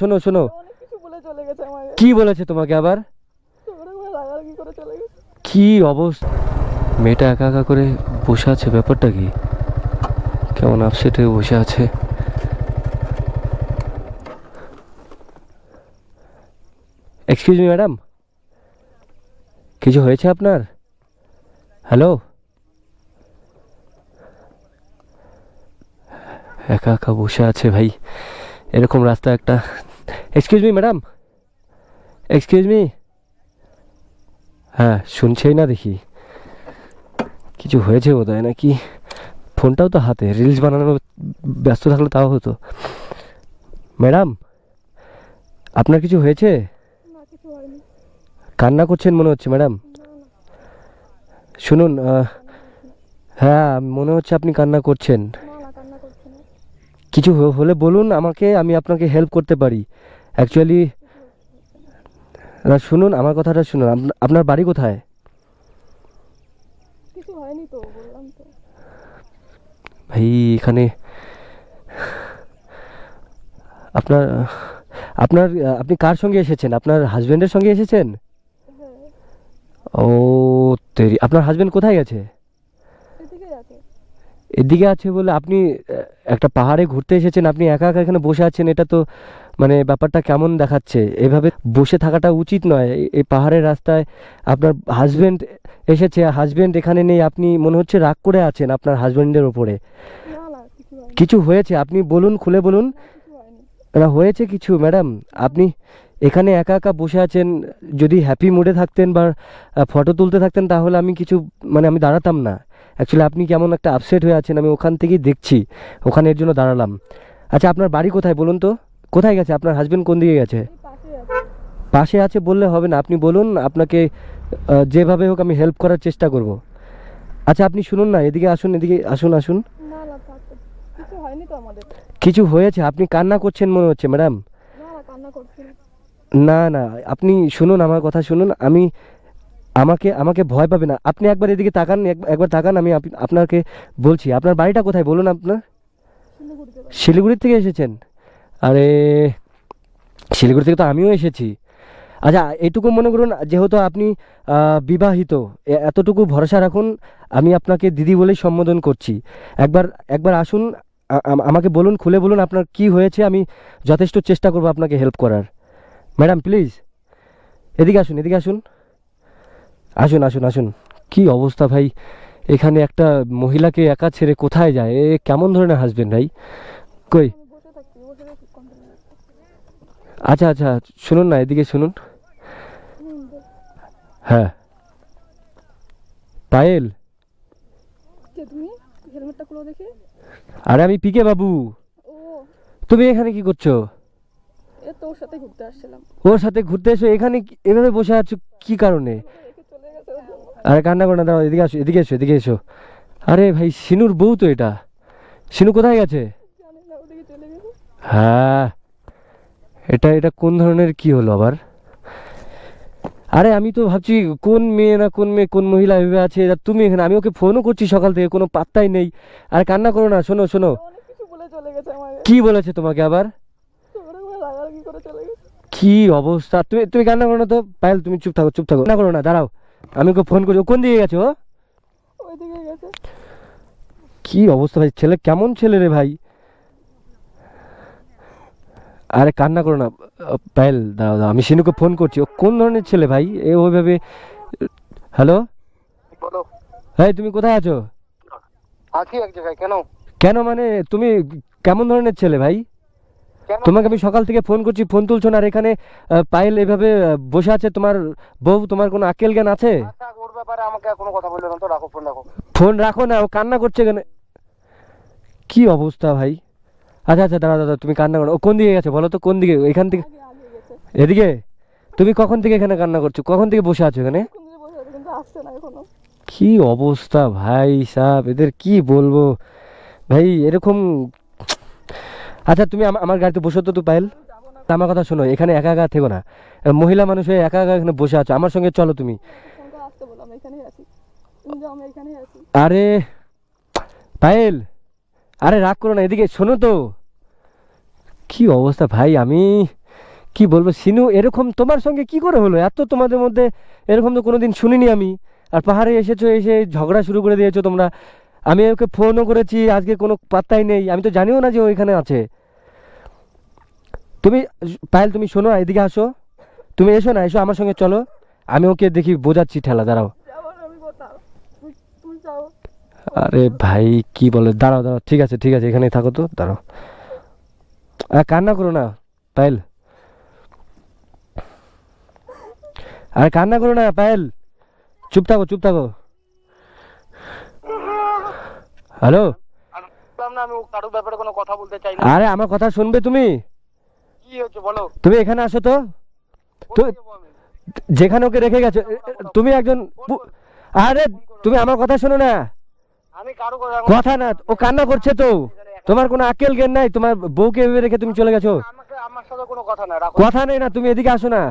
শোনো শোনো। কি বলেছে তোমাকে আবার? কি অবস্থা? মেয়েটা একা একা করে বসে আছে ব্যাপারটা কি? কেমন আপসেট হয়ে বসে আছে? এক্সকিউজ মি ম্যাডাম কিছু হয়েছে আপনার? হ্যালো একা একা বসে আছে ভাই। এরকম রাস্তা একটা excuse me madam excuse me হ্যাঁ শুনছেই না দেখি। কিছু হয়েছে বোধ হয় নাকি? ফোনটাও তো হাতে রিলস বানানো ব্যস্ত থাকলে তাও হতো। ম্যাডাম আপনার কিছু হয়েছে? কান্না করছেন মনে হচ্ছে ম্যাডাম শুনুন হ্যাঁ মনে হচ্ছে আপনি কান্না করছেন। কিছু হলে বলুন আমাকে আমি আপনাকে হেল্প করতে পারি। অ্যাকচুয়ালি না শুনুন আমার কথাটা শুনুন। আপনা- আপনার বাড়ি কোথায়? ভাই এখানে আপনার আপনার আপনি কার সঙ্গে এসেছেন? আপনার হাজবেন্ডের সঙ্গে এসেছেন? হ্যাঁ। ও তেরি আপনার হাজবেন্ড কোথায় গেছে এদিকে আছে। বলে আপনি একটা পাহাড়ে ঘুরতে এসেছেন আপনি একা একা এখানে বসে আছেন এটা তো মানে ব্যাপারটা কেমন দেখাচ্ছে? এভাবে বসে থাকাটা উচিত নয়। এই- পাহাড়ের রাস্তায় আপনার হাজবেন্ড এসেছে হাজবেন্ড এখানে নেই, আপনি মনে হচ্ছে রাগ করে আছেন আপনার হাজবেন্ডের ওপরে। কিছু হয়েছে? আপনি বলুন, খুলে বলুন। না, হয়েছে কিছু ম্যাডাম আপনি এখানে একা একা বসে আছেন, যদি হ্যাপি মুডে থাকতেন বা ফটো তুলতে থাকতেন, তাহলে আমি কিছু মানে আমি দাঁড়াতাম না। অ্যাকচুয়ালি আপনি কেমন একটা আপসেট হয়ে আছেন, আমি ওখান থেকেই দেখছি। ওখানে এর জন্য দাঁড়ালাম। আচ্ছা আপনার বাড়ি কোথায় বলুন তো? কোথায় গেছে? আপনার হাজবেন্ড কোন দিকে গেছে? পাশে আছে বললে হবে না। আপনি বলুন আপনাকে যেভাবে হোক আমি হেল্প করার চেষ্টা করব। আচ্ছা আপনি শুনুন না এদিকে আসুন এদিকে আসুন আসুন। কিছু হয়েছে? আপনি কান্না করছেন মনে হচ্ছে ম্যাডাম না না আপনি শুনুন আমার কথা শুনুন। আমি আমাকে আমাকে ভয় পাবে না। আপনি একবার এদিকে তাকান এক- একবার তাকান আমি আপনাকে বলছি। আপনার বাড়িটা কোথায়? বলুন আপনার। শিলিগুড়ির থেকে এসেছেন? আরে, শিলিগুড়ি থেকে তো আমিও এসেছি। আচ্ছা এটুকু মনে করুন, যেহেতু আপনি বিবাহিত এতটুকু ভরসা রাখুন, আমি আপনাকে দিদি বলেই সম্বোধন করছি। একবার একবার আসুন আমাকে বলুন, খুলে বলুন আপনার কি হয়েছে, আমি যথেষ্ট চেষ্টা করব আপনাকে হেল্প করার। ম্যাডাম প্লিজ এদিকে আসুন এদিকে আসুন। আসুন আসুন আসুন। কি অবস্থা ভাই? এখানে একটা মহিলাকে একা ছেড়ে কোথায় যায়? এ, কেমন ধরনের হাজবেন্ড ভাই? কই আমি বসে থাকি বসে থাকি কন্টিনিউ আচ্ছা আচ্ছা শুনুন না এদিকে শুনুন। হ্যাঁ। পায়েল। আরে আমি পিকে বাবু। তুমি এখানে কি করছ? এ তোর সাথে ঘুরতে আসছিলাম। ওর সাথে ঘুরতে এসো এখানে এভাবে বসে আছো কি কারণে। আরে কান্না করো না দাঁড়াও এদিকে আসো এদিকে এসো এদিকে এসো। আরে ভাই সিনুর বউ তো এটা। সিনু কোথায় গেছে। হ্যাঁ। এটা এটা কোন ধরনের কি হলো আবার? আরে আমি তো ভাবছি কোন মেয়ে না কোন মেয়ে কোন মহিলা ভেবে আছে? তুমি এখানে আমি ওকে ফোনও করছি সকাল থেকে কোনো পাত্তাই নেই। আর কান্না করো না শোনো শোনো। কি বলেছে তোমাকে আবার? কি অবস্থা? তুমি তুমি কান্না করো না তো। পায়েল তুমি চুপ থাকো চুপ থাকো। কান্না করো না দাঁড়াও। আমি ওকে ফোন করি ও কোন দিকে গেছে ও? কি অবস্থা ভাই? ছেলে কেমন ছেলে রে ভাই? আরে কান্না করো না পায়েল দাঁড়াও দাঁড়াও আমি সিনুকে ফোন করছি। ও কোন ধরনের ছেলে ভাই? এ ওইভাবে হ্যালো বলো। হ্যাঁ তুমি কোথায় আছো? আছি এক জায়গায় কেন? কেন মানে তুমি কেমন ধরনের ছেলে ভাই? তোমাকে আমি সকাল থেকে ফোন করছি ফোন তুলছো না আর এখানে পায়েল এভাবে বসে আছে তোমার বউ তোমার কোনো আকেল জ্ঞান আছে? আচ্ছা ওর ব্যাপারে আমাকে কোনো কথা বলল না তো রাখো ফোন রাখো। ফোন রাখো না ও কান্না করছে কেন? কি অবস্থা ভাই? আচ্ছা আচ্ছা দাঁড়া দাদা তুমি কান্না করো। ও কোন দিকে গেছে? বলো তো কোন দিকে? এখান থেকে এদিকে? তুমি কখন থেকে এখানে কান্না করছ? কখন থেকে বসে আছো এখানে? কি অবস্থা ভাই সাহেব? এদের কি বলব? ভাই এরকম আচ্ছা তুমি আমার গাড়িতে বসো তো তো পায়েল। তা আমার কথা শোনো এখানে একা একা থেকো না। মহিলা মানুষ হয়ে একা একা এখানে বসে আছো। আমার সঙ্গে চলো তুমি। আরে পায়েল! আরে রাগ করো না, এদিকে শোনো তো। কি অবস্থা ভাই, আমি কি বলব? সিনু, এরকম তোমার সঙ্গে কি করে হলো? এত তোমাদের মধ্যে এরকম তো কোনোদিন শুনিনি আমি। আর পাহাড়ে এসেছ, এসে ঝগড়া শুরু করে দিয়েছ তোমরা। আমি ওকে ফোনও করেছি, আজকে কোনো পাত্তাই নেই। আমি তো জানিও না যে ও এখানে আছে। তুমি, পায়েল, তুমি শোনো, এদিকে আসো। তুমি এসো না, এসো আমার সঙ্গে চলো। আমি ওকে দেখি, বোঝাচ্ছি, ঠেলা, দাঁড়াও যাব না আমি কোথাও তুমি তুমি যাও আরে ভাই কি বলে? দাঁড়াও দাঁড়াও ঠিক আছে ঠিক আছে এখানেই থাকো তো দাঁড়াও। আর কান্না করো না পায়েল। আর কান্না করো না পায়েল। চুপ থাকো চুপ থাকো। হ্যালো? আরে আমার কথা শুনবে তুমি? কি বলো। তুমি এখানে আসো তো। যেখানে ওকে রেখে গেছো তুমি একজন আরে তুমি আমার কথা শোনো না। কথা কথা না ও কান্না করছে তো। তোমার কোনো আকেল জ্ঞান নাই? তোমার বউকে এভাবে রেখে তুমি চলে গেছো? আমাকে আমার সাথে কোনো কথা না নেই না তুমি এদিকে আসো না।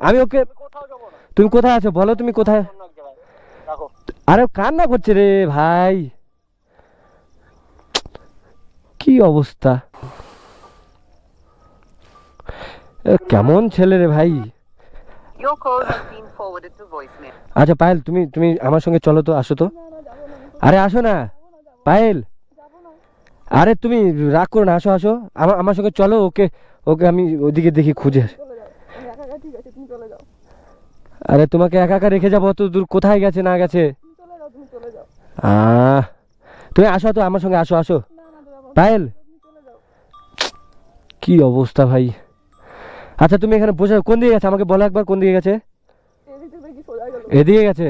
আমি ওকে আমি কোথাও যাব না। তুমি কোথায় আছো? বলো তুমি কোথায়? আরে কান্না করছে রে ভাই। কি অবস্থা? এ, কেমন ছেলে রে ভাই. আচ্ছা পায়েল তুমি তুমি আমার সঙ্গে চলো তো আসো তো। আরে আসো না। পায়েল। আরে তুমি রাগ করো না, আসো আসো। আমার আমার সঙ্গে চলো, ওকে ওকে আমি ওদিকে দেখি, খুঁজে। আরে তোমাকে একা একা রেখে যাব, অত দূর কোথায় গেছে, না গেছে? তুমি আসো তো আমার সঙ্গে আসো আসো। পায়েল। কি অবস্থা ভাই। আচ্ছা তুমি এখানে বসে কোন দিকে গেছে? আমাকে বলো একবার কোন দিকে গেছে। এদিকে গেছে।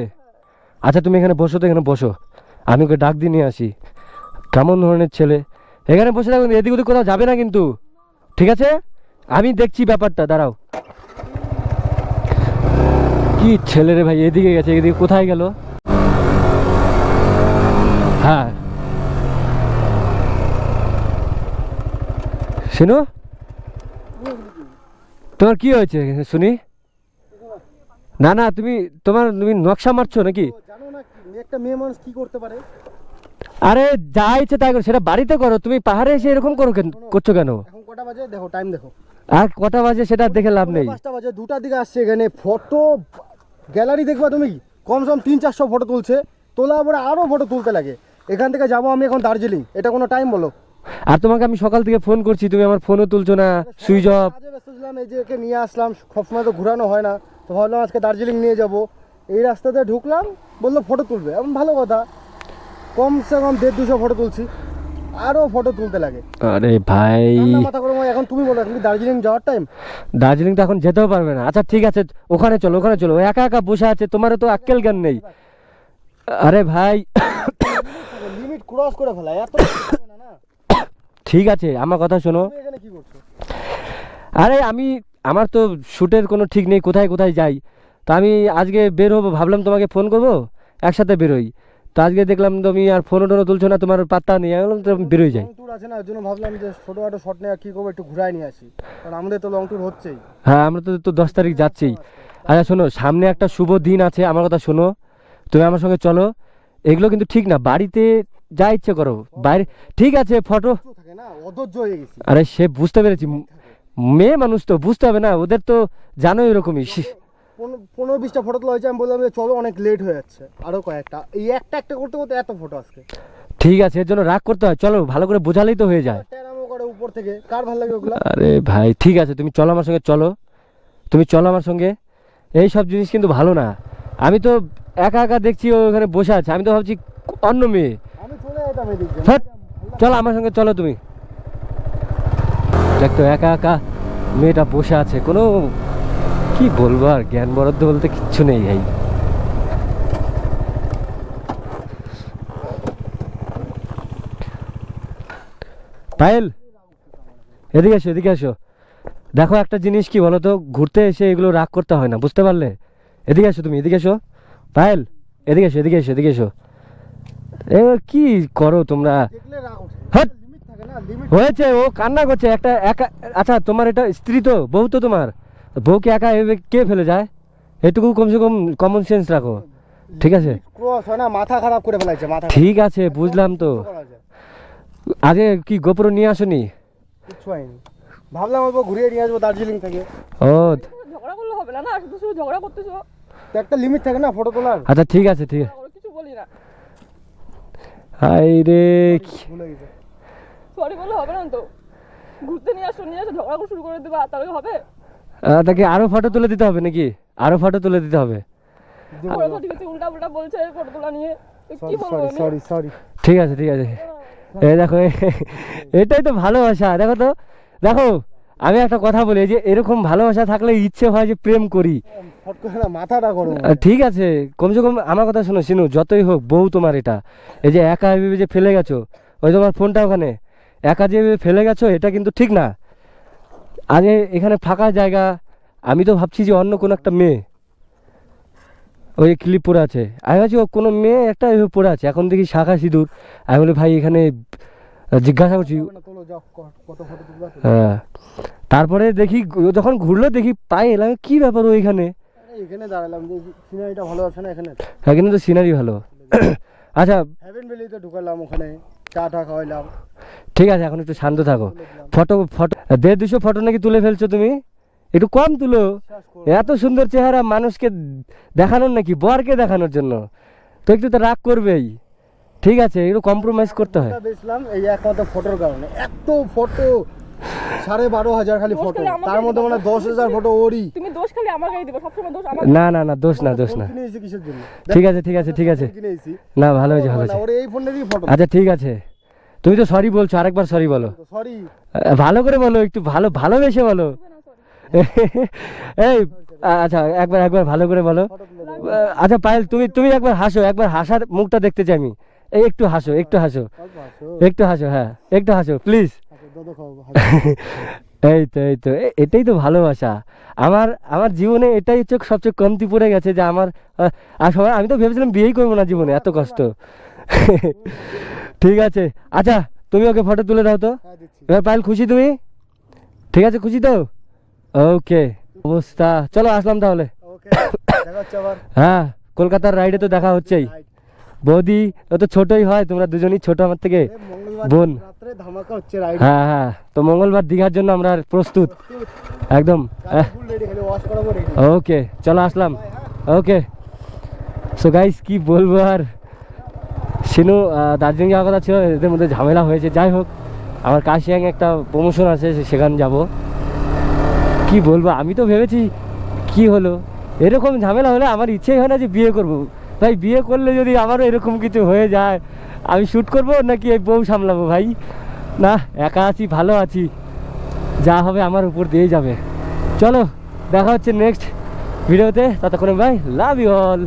আচ্ছা তুমি এখানে বসো তো, এখানে বসো। আমি ওকে ডাক দিয়ে নিয়ে আসি। কেমন ধরনের ছেলে? এখানে বসে থাকুন, এদিক ওদিক কোথাও যাবে না কিন্তু। ঠিক আছে? আমি দেখছি ব্যাপারটা, দাঁড়াও। কি ছেলে রে ভাই, এদিকে গেছে, এদিকে কোথায় গেল? হ্যাঁ। শুনো তোমার কি হয়েছে শুনি না না, তুমি তোমার, তুমি নকশা মারছো নাকি? একটা মেয়ে মানুষ কি করতে পারে? আরে যা ইচ্ছে তাই করো সেটা বাড়িতে করো তুমি পাহাড়ে এসে এরকম করো কেন করছ কেন? এখন কটা বাজে? দেখো টাইম দেখো। আর কটা বাজে সেটা দেখে লাভ নেই। পাঁচটা বাজে দুটার দিকে আসছে এখানে। ফটো গ্যালারি দেখবা তুমি কম সম তিন চারশো ফটো তুলছে। তোলা পরে আরও ফটো তুলতে লাগে। এখান থেকে যাব আমি এখন দার্জিলিং। এটা কোনো টাইম বলো। আর তোমাকে আমি সকাল থেকে ফোন করছি তুমি আমার ফোনও তুলছো না সুইচ অফ। ব্যস্ত ছিলাম এই যে একে নিয়ে আসলাম সবসময় তো ঘোরানো হয় না। তো ভাবলাম আজকে দার্জিলিং নিয়ে যাব। এই রাস্তাতে ঢুকলাম বলল ফটো তুলবে। এমন ভালো কথা কমসে কম দেড় দুশো ফটো তুলছি আরও ফটো তুলতে লাগে। আরে ভাই। মাথা করে এখন তুমি বলো এখন কি দার্জিলিং যাওয়ার টাইম দার্জিলিং তো এখন যেতেও পারবে না। আচ্ছা ঠিক আছে ওখানে চলো ওখানে চলো। একা একা বসে আছে তোমারও তো আক্কেল জ্ঞান নেই। আরে ভাই। লিমিট ক্রস করে ফেলা এত ঠিক আছে আমার কথা শোনো। আরে আমি আমার তো শ্যুটের কোনো ঠিক নেই কোথায় কোথায় যাই? তো আমি আজকে বের হব ভাবলাম তোমাকে ফোন করব একসাথে বেরোই। তো আজকে দেখলাম তুমি আর ফোনও টোনও তুলছো না তোমার পাত্তা নেই আমি বললাম তো বেরোই যাই। ট্যুর আছে না ওই জন্য ভাবলাম যে ছোটোখাটো শট নেওয়া কী করব একটু ঘুরাই নিয়ে আসি। কারণ আমাদের তো লং ট্যুর হচ্ছেই। হ্যাঁ আমরা তো তো দশ তারিখ যাচ্ছি আচ্ছা শোনো সামনে একটা শুভ দিন আছে আমার কথা শোনো। তুমি আমার সঙ্গে চলো। এগুলো কিন্তু ঠিক না বাড়িতে যা ইচ্ছে করো। বাইরে ঠিক আছে ফটো থাকে না অধৈর্য হয়ে গেছি। আরে সে বুঝতে পেরেছি। মেয়ে মানুষ তো বুঝতে হবে না ওদের তো জানো এরকমই। পনেরো- বিশটা ফটো তোলা হয়েছে আমি বললাম যে চলো অনেক লেট হয়ে যাচ্ছে। আরও কয়েকটা। এই একটা একটা করতে করতে এত ফটো আজকে। ঠিক আছে এর জন্য রাগ করতে হয়। চলো ভালো করে বোঝালেই তো হয়ে যায়। উপর থেকে। কার ভালো লাগে ওগুলো? আরে ভাই ঠিক আছে তুমি চলো আমার সঙ্গে চলো। তুমি চলো আমার সঙ্গে। এই সব জিনিস কিন্তু ভালো না। আমি তো একা একা দেখছি ও ওখানে বসে আছে। আমি তো ভাবছি অন্য মেয়ে। আমি চলে যেতাম এদিক চলো আমার সঙ্গে চলো তুমি। দেখ তো একা একা মেয়েটা বসে আছে। কোনো কি বলব আর? জ্ঞান বরাদ্দ বলতে কিচ্ছু নেই ভাই। পায়েল, এদিকে এসো এদিকে এসো। দেখো একটা জিনিস কি বলো তো ঘুরতে এসে এগুলো রাগ করতে হয় না, বুঝতে পারলে? এদিকে এসো তুমি, এদিকে এসো। পায়েল, এদিকে এসো এদিকে এসো এদিকে এসো। এ কি করো তোমরা? হয়েছে, ও কান্না করছে, একটা, একা আচ্ছা তোমার এটা স্ত্রী তো, বউ তো তোমার? বউকে একা এভাবে কে ফেলে যায়? এটুকু কমসে কম কমন সেন্স রাখো। ঠিক আছে? ক্রস হয় না মাথা খারাপ করে ফেলাইছে মাথা ঠিক আছে বুঝলাম তো। আগে কি গোপ্রো নিয়ে আসনি? হয়নি। ভাবলাম অল্প ঘুরিয়ে নিয়ে আসব দার্জিলিং থেকে। ও ঝগড়া করলে হবে না না শুধু শুধু ঝগড়া করতেছো। তো একটা লিমিট থাকে না ফটো তোলার? আচ্ছা ঠিক আছে ঠিক আছে। কিছু বলি না। হাই রে কি- সরি বলে হবে না তো। ঘুরতে নিয়ে আসো নিয়ে আসো ঝগড়া শুরু করে দেবা তাহলে হবে। তাকে আরও ফটো তুলে দিতে হবে নাকি? আরও ফটো তুলে দিতে হবে। ঠিক আছে ঠিক আছে ঠিক আছে। এই দেখো এটাই তো ভালোবাসা। দেখো তো দেখো আমি একটা কথা বলি যে এরকম ভালোবাসা থাকলে ইচ্ছে হয় যে প্রেম করি। ফট করে না মাথাটা গরম আহ, ঠিক আছে কমসে কম আমার কথা শোনো শিনু যতই হোক বউ তোমার এটা। এই যে একা ভেবে যে ফেলে গেছো ওই তোমার ফোনটা ওখানে। একা যে ফেলে গেছো এটা কিন্তু ঠিক না। আগে এখানে ফাঁকা জায়গা আমি তো ভাবছি যে অন্য কোনো একটা মেয়ে। ওই ক্লিপ পরে আছে। আমি ভাবছি ও কোনো মেয়ে একটা এভাবে পড়ে আছে। এখন দেখি শাখা সিঁদুর। আমি বলি ভাই এখানে জিজ্ঞাসা করছি? হ্যাঁ। তারপরে দেখি যখন ঘুরলো দেখি পায়ে এলাম কি ব্যাপার ওইখানে আরে এখানে দাঁড়ালাম যে সিনারিটা ভালো আছে না এখানে? এখানে তো সিনারি ভালো। আচ্ছা। হ্যাভেন ভ্যালিতে ঢুকালাম ওখানে। চা টা খাওয়াইলাম ঠিক আছে এখন একটু শান্ত থাকো। ফটো ফটো দেড় দুশো ফটো নাকি তুলে ফেলছো তুমি? একটু কম তুলো। এত সুন্দর চেহারা মানুষকে দেখানোর নাকি বরকে দেখানোর জন্য। তো একটু তো রাগ করবেই। ঠিক আছে একটু কম্প্রোমাইজ করতে হয়। বেচলাম এই একমাত্র ফটোর কারণে। এত ফটো সাড়ে বারো হাজার খালি ফটো তার মধ্যে মানে দশ হাজার ফটো ওরই। তুমি দোষ খালি আমাকেই দিবে সবসময় দোষ আমার না না না দোষ দোষ ঠিক আছে ঠিক আছে ঠিক আছে। ফোন কিনে এসেছি। না ভালো হয়েছে ভালো হয়েছে। এই ফোনেরই ফটো আচ্ছা ঠিক আছে। তুমি তো সরি বলছো আরেকবার সরি বলো। সরি ভালো করে বলো একটু ভালো ভালোবেসে বলো। এই আচ্ছা একবার একবার ভালো করে বলো। আচ্ছা পায়েল তুমি তুমি একবার হাসো একবার হাসার মুখটা দেখতে চাই আমি। এই একটু হাসো একটু হাসো। একটু হাসো হ্যাঁ একটু হাসো প্লিজ এই তো এই তো এটাই তো ভালোবাসা। আমার আমার জীবনে এটাই হচ্ছে সবচেয়ে কমতি পড়ে গেছে যে আমার আর সবাই আমি তো ভেবেছিলাম বিয়েই করব না জীবনে এত কষ্ট। ঠিক আছে। আচ্ছা তুমি ওকে ফটো তুলে দাও তো। হ্যাঁ এবার পায়েল খুশি তুমি? ঠিক আছে খুশি তো? ওকে অবস্থা। চলো আসলাম তাহলে। হ্যাঁ কলকাতার রাইডে তো দেখা হচ্ছেই। বৌদি ও তো ছোটই হয় তোমরা দুজনই ছোট আমার থেকে। বোন। রাত্রে ধামাকা হচ্ছে রাইড হ্যাঁ হ্যাঁ তো মঙ্গলবার দীঘার জন্য আমরা প্রস্তুত। একদম ওকে চলো আসলাম। ওকে সো গাইস কি বলব আর? সিনু দার্জিলিং যাওয়ার কথা ছিল এদের মধ্যে ঝামেলা হয়েছে। যাই হোক আমার কাশিয়াং একটা প্রমোশন আছে সেখানে যাব। কি বলব আমি তো ভেবেছি কি হলো? এরকম ঝামেলা হলে আমার ইচ্ছেই হয় না যে বিয়ে করব। তাই বিয়ে করলে যদি আমারও এরকম কিছু হয়ে যায় আমি শ্যুট করব নাকি এই বউ সামলাবো ভাই? না, একা আছি, ভালো আছি। যা হবে আমার উপর দিয়ে যাবে। চলো, দেখা হচ্ছে নেক্সট ভিডিওতে ততক্ষণে ভাই লাভ ইউ অল